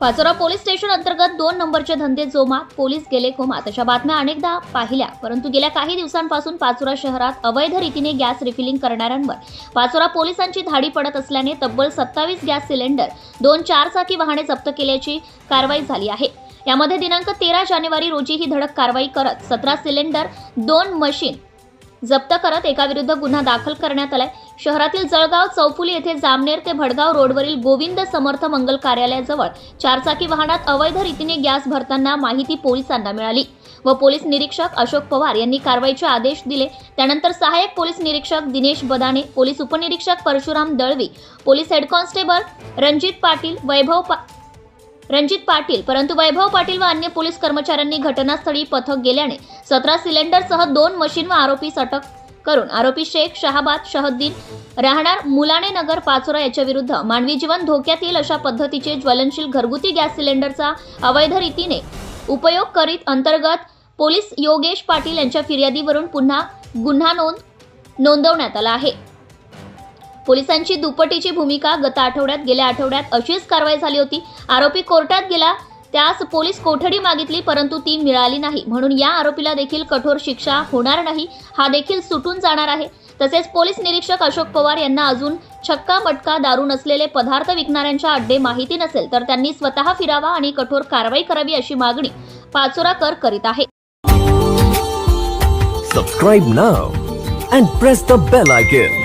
Pachora police station अंतर्गत दोन नंबरचे धंदे जोमात पोलीस गेले कोमात. अशा बातम्या अनेकदा पाहिल्या. परंतु गेल्या काही दिवसांपासून पाचोरा शहरात अवैध रीतीने गॅस रिफिलिंग करणाऱ्यांवर पाचोरा पोलिसांची धाडी पडत असल्याने तब्बल सत्तावीस गॅस सिलेंडर दोन चारचाकी वाहने जप्त केल्याची कारवाई झाली आहे. यामध्ये दिनांक तेरा जानेवारी रोजी ही धडक कारवाई करत सतरा सिलेंडर दोन मशीन जप्त करत एकाविरुद्ध गुन्हा दाखल करण्यात आलाय. शहरातील जळगाव चौफुली येथे जामनेर ते भडगाव रोडवरील गोविंद समर्थ मंगल कार्यालयाजवळ चारचाकी वाहनात अवैध रीतीने गॅस भरताना माहिती पोलिसांना मिळाली व पोलीस निरीक्षक अशोक पवार यांनी कारवाईचे आदेश दिले. त्यानंतर सहाय्यक पोलीस निरीक्षक दिनेश बदाने पोलीस उपनिरीक्षक Parshuram Dalvi police head constable Ranjit Patil Vaibhav पा रणजित पाटील परंतु वैभव पाटील व अन्य पोलीस कर्मचाऱ्यांनी घटनास्थळी पथक गेल्याने सतरा सिलेंडरसह दोन मशीन व आरोपीस अटक करून आरोपी शेख शहाबाद शहद्दीन राहणार मुलाणे नगर पाचोरा याच्या विरुद्ध मानवी जीवन धोक्यात येईल अशा पद्धतीचे ज्वलनशील घरगुती गॅस सिलेंडरचा अवैध रीतीने उपयोग करीत अंतर्गत पोलीस योगेश पाटील यांच्या फिर्यादीवरून पुन्हा गुन्हा नोंद नोंदवण्यात आला आहे. पोलिसांची दुपटीची भूमिका गत आठवड्यात गेल्या आठवड्यात अशीच कारवाई झाली होती. आरोपी कोर्टात गेला त्यास पोलीस कोठडी मागितली परंतु ती मिळाली नाही. म्हणून या आरोपीला देखील कठोर शिक्षा होणार नाही हा देखील सुटून जाणार आहे. तसेच पोलीस निरीक्षक अशोक पवार यांना अजून छक्का मटका दारू नसलेले पदार्थ विकणाऱ्यांच्या अड्डे माहिती नसेल तर त्यांनी स्वतः फिरावा आणि कठोर कारवाई करावी अशी मागणी पाचोराकर करीत आहे. Subscribe now and press the bell icon